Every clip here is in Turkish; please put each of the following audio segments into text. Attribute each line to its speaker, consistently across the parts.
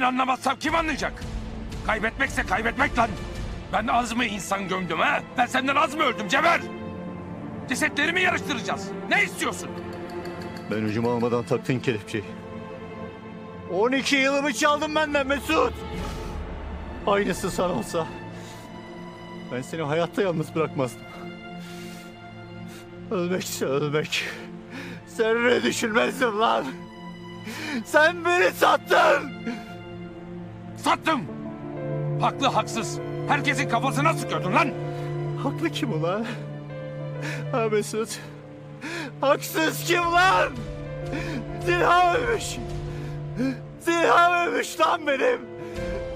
Speaker 1: Ben anlamazsam kim anlayacak? Kaybetmekse kaybetmek lan. Ben az mı insan gömdüm ha? Ben senden az mı öldüm Cever? Cesetleri mi yarıştıracağız? Ne istiyorsun?
Speaker 2: Ben ucumu almadan taktın kelepçeyi. 12 yılımı çaldın benden Mesut. Aynısı sana olsa. Ben seni hayatta yalnız bırakmazdım. Ölmekse ölmek. Sen ne düşünmezdim lan. Sen beni sattın.
Speaker 1: Sattım. Haklı haksız. Herkesin kafasına sıkıyordun lan.
Speaker 2: Haklı kim ulan? Ha Mesut. Haksız kim lan? Zinha ölmüş. Zinha ölmüş lan benim.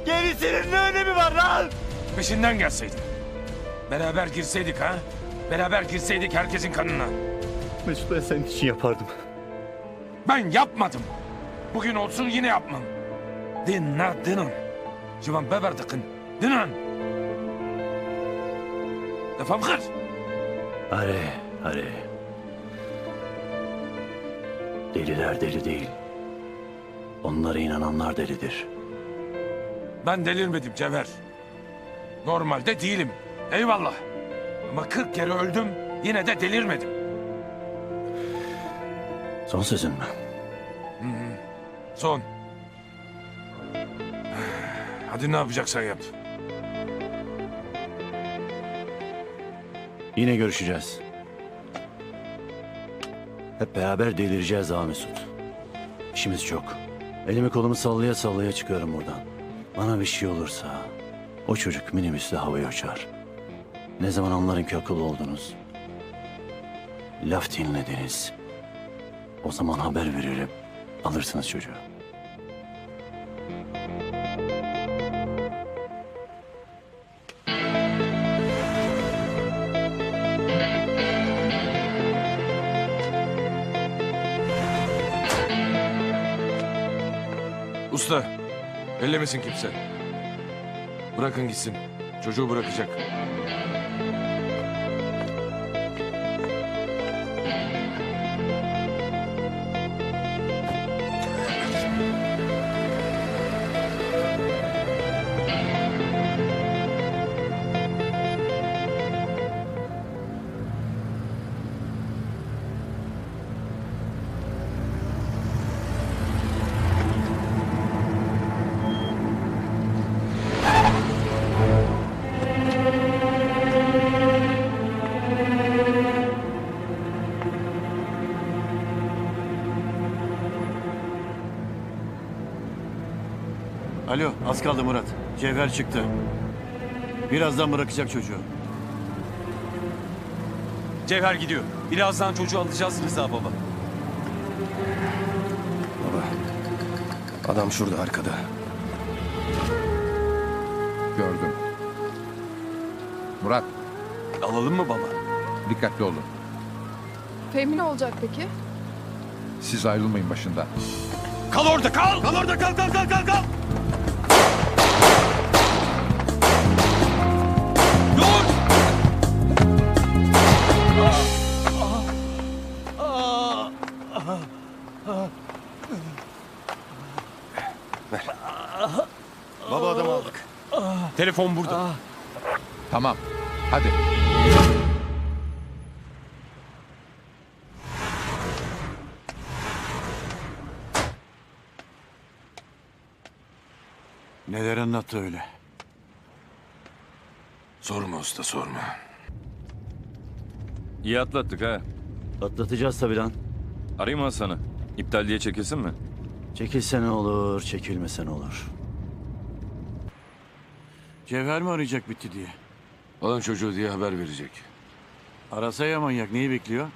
Speaker 2: Gerisinin ne önemi var lan?
Speaker 1: Peşinden gelseydin. Beraber girseydik ha? Beraber girseydik herkesin kanına.
Speaker 2: Mesut ben senin için yapardım.
Speaker 1: Ben yapmadım. Bugün olsun yine yapmam. Dinle dinin. Civan beberdikin. Dinin. Defam kır.
Speaker 2: Hadi, hadi. Deliler deli değil. Onlara inananlar delidir.
Speaker 1: Ben delirmedim Cevher. Normalde değilim. Eyvallah. Ama 40 kere öldüm yine de delirmedim.
Speaker 2: Son sözün mü?
Speaker 1: Son. Hadi ne yapacaksan yap.
Speaker 2: Yine görüşeceğiz. Hep beraber delireceğiz ha Mesut. İşimiz çok. Elimi kolumu sallaya sallaya çıkıyorum buradan. Bana bir şey olursa o çocuk minibüsle havaya uçar. Ne zaman anlarım ki akıllı oldunuz. Laf dinlediniz. O zaman haber veririm. Alırsınız çocuğu.
Speaker 1: Usta, ellemesin kimse. Bırakın gitsin. Çocuğu bırakacak.
Speaker 3: Alo, az kaldı Murat. Cevher çıktı. Birazdan bırakacak çocuğu.
Speaker 4: Cevher gidiyor. Birazdan çocuğu alacağız Rıza baba.
Speaker 5: Baba. Adam şurada arkada.
Speaker 6: Gördüm. Murat,
Speaker 4: Alalım mı baba?
Speaker 6: dikkatli olun.
Speaker 7: Fehmi ne olacak peki?
Speaker 6: Siz ayrılmayın başından.
Speaker 4: Kal orada kal! Kal orada kal kal kal kal kal!
Speaker 5: Baba adam aldık.
Speaker 4: Telefon burada.
Speaker 6: Tamam, hadi.
Speaker 3: Neler anlattı öyle?
Speaker 1: Sorma usta sorma.
Speaker 8: İyi atlattık ha.
Speaker 2: Atlatacağız tabii lan.
Speaker 8: Arayayım mı Hasan'ı? İptal diye çekilsin mi?
Speaker 2: Çekilse ne olur, çekilmese ne olur.
Speaker 3: Cevher mi arayacak bitti diye?
Speaker 1: Alın çocuğu diye haber verecek.
Speaker 3: Arasa ya manyak neyi bekliyor?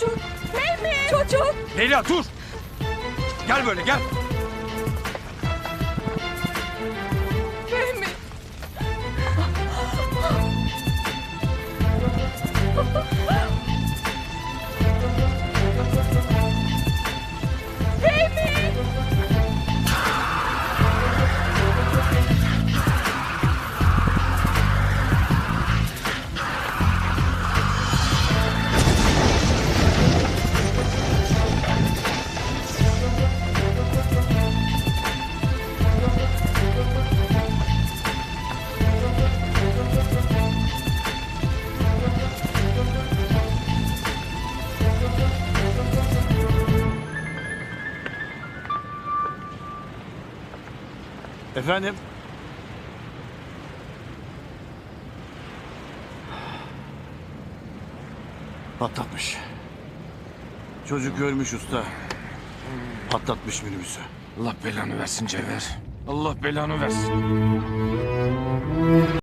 Speaker 7: Çocuk! Fehmi! Çocuk!
Speaker 1: Leyla dur! Gel böyle gel.
Speaker 3: Efendim? Patlatmış. Çocuk görmüş usta. Patlatmış minibüsü.
Speaker 1: Allah belanı versin Cevher. Allah belanı versin.